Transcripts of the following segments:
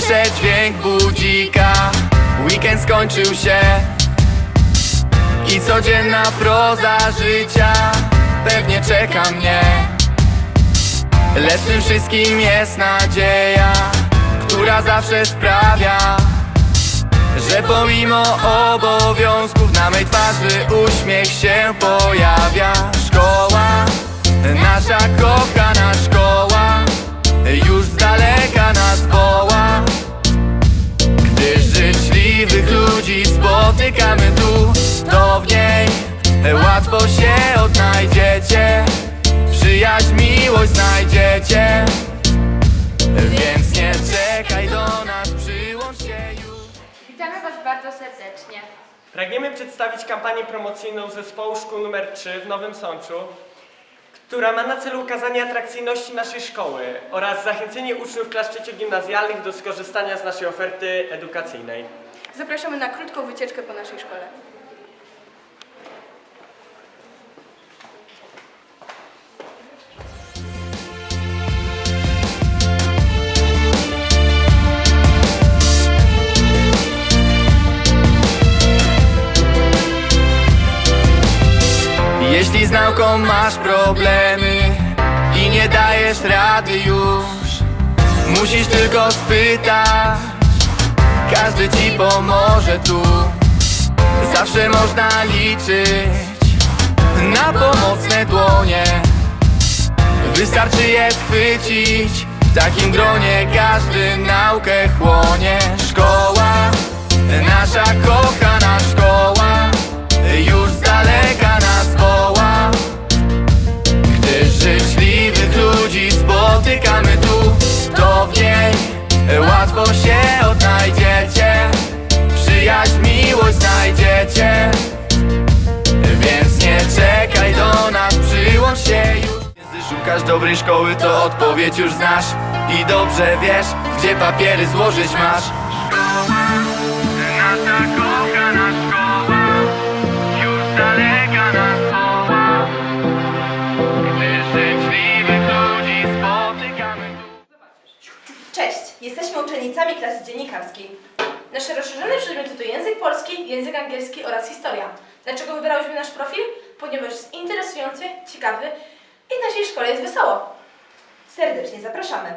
słyszę dźwięk budzika. Weekend skończył się. I codzienna proza życia Pewnie czeka mnie. Lecz tym wszystkim jest nadzieja Która zawsze sprawia Że pomimo obowiązków Na mej twarzy uśmiech się pojawia łatwo się odnajdziecie Przyjaźń, miłość znajdziecie Więc nie czekaj do nas, przyłącz się już Witamy Was bardzo serdecznie. Pragniemy przedstawić kampanię promocyjną zespołu szkół nr 3 w Nowym Sączu, która ma na celu ukazanie atrakcyjności naszej szkoły oraz zachęcenie uczniów klas trzeciogimnazjalnych do skorzystania z naszej oferty edukacyjnej. Zapraszamy na krótką wycieczkę po naszej szkole. Z nauką masz problemy I nie dajesz rady już. Musisz tylko spytać. Każdy ci pomoże tu. Zawsze można liczyć Na pomocne dłonie. Wystarczy je schwycić. W takim gronie każdy naukę chłonie. Szkoła, nasza kochana szkoła. Już z daleka Dobrej szkoły, to odpowiedź już znasz I dobrze wiesz, gdzie papiery złożyć masz Szkoła, nasza kochana szkoła Już z daleka nas woła Gdy życzliwych ludzi spotykamy tu Cześć, jesteśmy uczennicami klasy dziennikarskiej. Nasze rozszerzone przedmioty to język polski, język angielski oraz historia. Dlaczego wybrałyśmy nasz profil? Ponieważ jest interesujący, ciekawy i w naszej szkole jest wesoło. Serdecznie zapraszamy.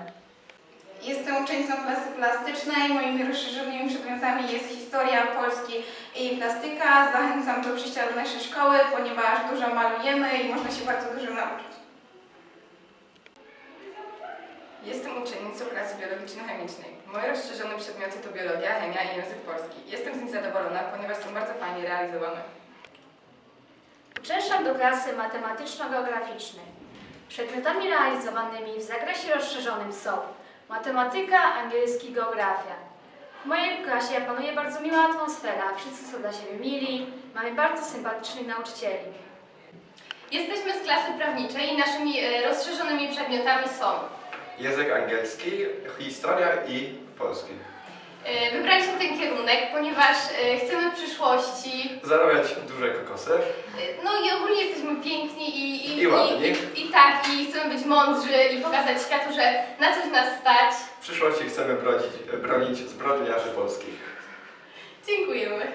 Jestem uczennicą klasy plastycznej. Moimi rozszerzonymi przedmiotami jest historia Polski i plastyka. Zachęcam do przyjścia do naszej szkoły, ponieważ dużo malujemy i można się bardzo dużo nauczyć. Jestem uczennicą klasy biologiczno-chemicznej. Moje rozszerzone przedmioty to biologia, chemia i język polski. Jestem z nich zadowolona, ponieważ są bardzo fajnie realizowane. Uczęszczam do klasy matematyczno-geograficznej. Przedmiotami realizowanymi w zakresie rozszerzonym są matematyka, angielski, geografia. W mojej klasie panuje bardzo miła atmosfera, wszyscy są dla siebie mili, mamy bardzo sympatycznych nauczycieli. Jesteśmy z klasy prawniczej i naszymi e, rozszerzonymi przedmiotami są Język angielski, historia i polski. E, Wybraliśmy ten kierunek, ponieważ e, chcemy w przyszłości Zarabiać duże kokosy. No i ogólnie jesteśmy piękni i, i, I ładni. i, i tak, i chcemy być mądrzy i pokazać światu, że na coś nas stać. W przyszłości chcemy bronić, bronić zbrodniarzy polskich. Dziękujemy.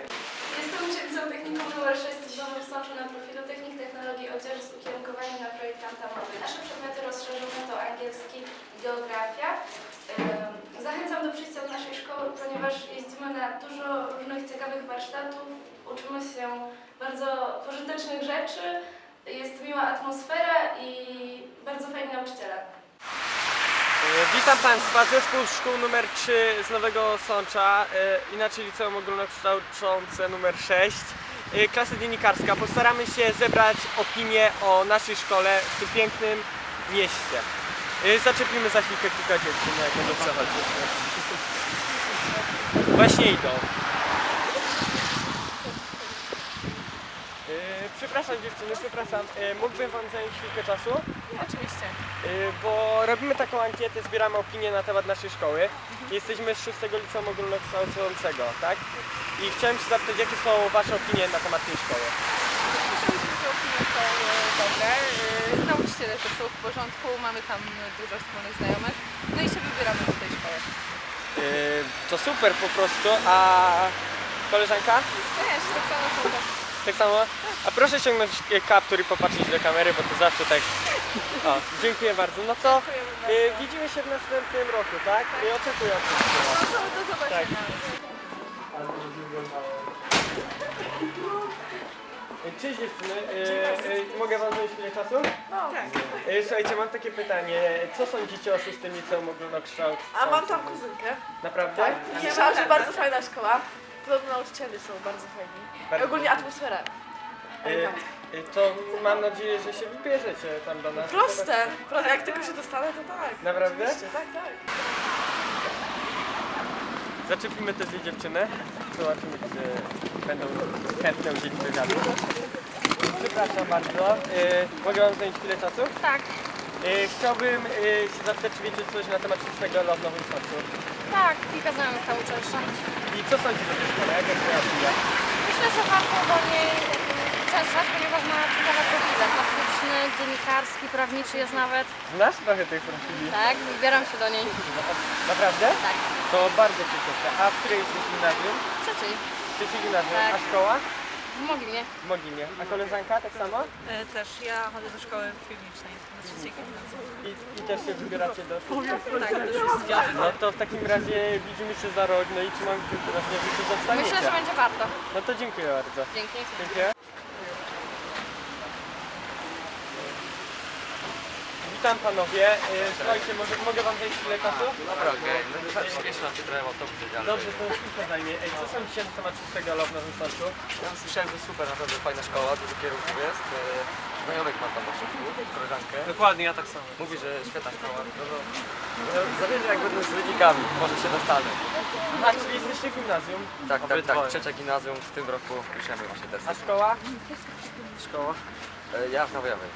Jestem uczennicą technikum nr 6 z Domu w Sączu na profilu Technik Technologii Odzieży z ukierunkowaniem na projektanta mody. Nasze przedmioty rozszerzone to angielski i geografia. Zachęcam do przyjścia do naszej szkoły, ponieważ jeździmy na dużo różnych ciekawych warsztatów, uczymy się bardzo pożytecznych rzeczy, jest miła atmosfera i bardzo fajni nauczyciele. E, Witam Państwa, zespół szkół nr 3 z Nowego Sącza, e, inaczej liceum ogólnokształcące nr 6, e, klasa dziennikarska. Postaramy się zebrać opinię o naszej szkole w tym pięknym mieście. E, Zaczepimy za chwilkę kilka dziewczyn, jak będą przechodzić. Właśnie idą. E, Przepraszam dziewczyny, przepraszam. E, Mógłbym Wam zająć chwilkę czasu? Oczywiście. Y, bo robimy taką ankietę, zbieramy opinie na temat naszej szkoły. Jesteśmy z 6 liceum ogólnokształcącego, tak? I chciałem się zapytać, jakie są Wasze opinie na temat tej szkoły? Są e, dobre. E, Nauczyciele też są w porządku, mamy tam dużo wspólnych znajomych. No i się wybieramy do tej szkoły. Yy, to super po prostu, a koleżanka? Też, tak samo są to. Tak samo? A proszę sięgnąć e, kaptur i popatrzeć do kamery, bo to zawsze tak... O, dziękuję bardzo. No to y, widzimy się w następnym roku, tak? I oczekuję oczywiście. No to do zobaczenia. Tak. Cześć dziewczyny, y, y, mogę wam zająć chwilę czasu? No. Tak. Y, Słuchajcie, mam takie pytanie. Co sądzicie o szóstym liceum ogólnokształt? A mam tam kuzynkę. Naprawdę? Słyszałam, że bardzo fajna szkoła. Podobno nauczyciele są bardzo fajni. I Bardzo. ogólnie atmosfera. Y, y, To mam nadzieję, że się wybierzecie tam do nas. Proste. Proste. Jak tylko się dostanę, to tak. Naprawdę? Oczywiście, tak, tak. Zaczepimy te dwie dziewczyny. Zobaczymy, czy będą chętne udzielić wywiadu. Przepraszam bardzo. Y, mogę wam zająć chwilę czasu? Tak, Y, chciałbym y, się zapytać, czy wiecie coś na temat szóstego lot w Nowym Sączu. tak, kilka znajomych tam uczy jeszcze. I co sądzisz o tej szkole? Jaka jest twoja opinia? Myślę, że warto do niej mm, uczęszczać, ponieważ ma ciekawe profile. Plastyczny, dziennikarski, prawniczy jest nawet. Znasz trochę tych profili? Tak, wybieram się do niej. Naprawdę? Tak. To bardzo się cieszę. A w której jesteś gimnazjum? Trzeciej, Trzeciej gimnazjum. Tak. A szkoła? w Mogilie. W Moginie. A koleżanka tak samo? E, Też, ja chodzę do szkoły filmicznej, do trzeciej gimnazjum. I, I też się wybieracie do szkoły? Tak, do szóstej. No to w takim razie widzimy się za rok, no i trzymam kciuki na że się dostaniecie. Myślę, że będzie warto. No to dziękuję bardzo. Dzięki. Dziękuję. Witam panowie. E, Słuchajcie, może, mogę wam zejść chwilę czasu? Dobra, okej. No, śmieszno ci trochę o to powiedzieć, ale... Dobrze, to już kilka zajmie. Ej, co sądzicie na temat szóstego LOW w Nowym Sączu? Ja słyszałem, że super, naprawdę fajna szkoła, dużo kierunków jest. E, Znajomych mam tam właśnie tu, koleżankę. Dokładnie, ja tak samo. Mówi, że świetna szkoła. No, no, no, zawierzę jak będę z wynikami, może się dostanę. A, czyli jesteście w gimnazjum? Tak, tak, tak. Trzecia gimnazjum w tym roku piszemy właśnie testy. A szkoła? Szkoła? E, ja w Nowojowie.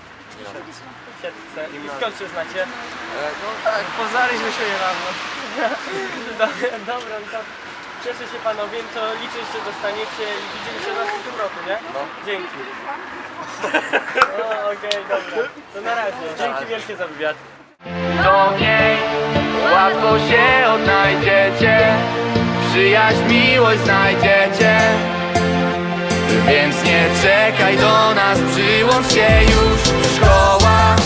Siedlce. I skąd się znacie? E, no tak, Poznaliśmy się niedawno. Do- Dobra, no to cieszę się panowie, to liczę, że dostaniecie i widzimy się w następnym roku, nie? No. Dzięki. O, okej, dobra. To na razie. Dzięki wielkie za wywiad. W niej łatwo się odnajdziecie Przyjaźń, miłość znajdziecie Więc nie czekaj do nas, przyłącz się już. Szkoła,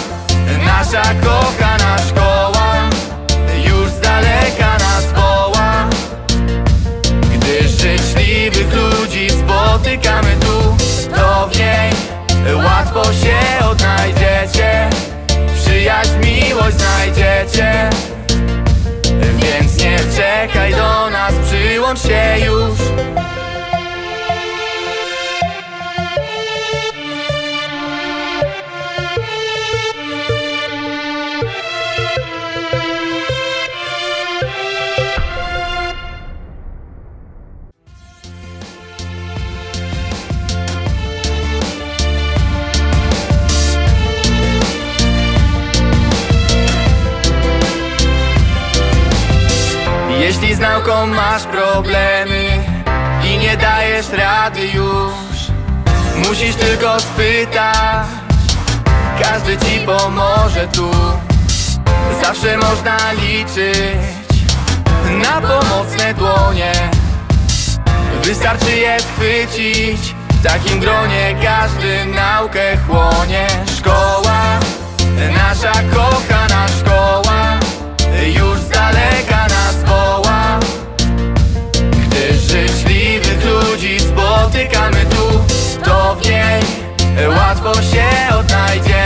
nasza kochana szkoła Już z daleka nas woła. Gdy życzliwych ludzi spotykamy tu To w niej łatwo się odnajdziecie. Przyjaźń, miłość znajdziecie. Więc nie czekaj do nas, przyłącz się Jeśli z nauką masz problemy I nie dajesz rady już Musisz tylko spytać. Każdy ci pomoże tu. Zawsze można liczyć Na pomocne dłonie. Wystarczy je schwycić W takim gronie każdy naukę chłonie. Szkoła, nasza kochana szkoła Już z daleka łatwo się odnajdziecie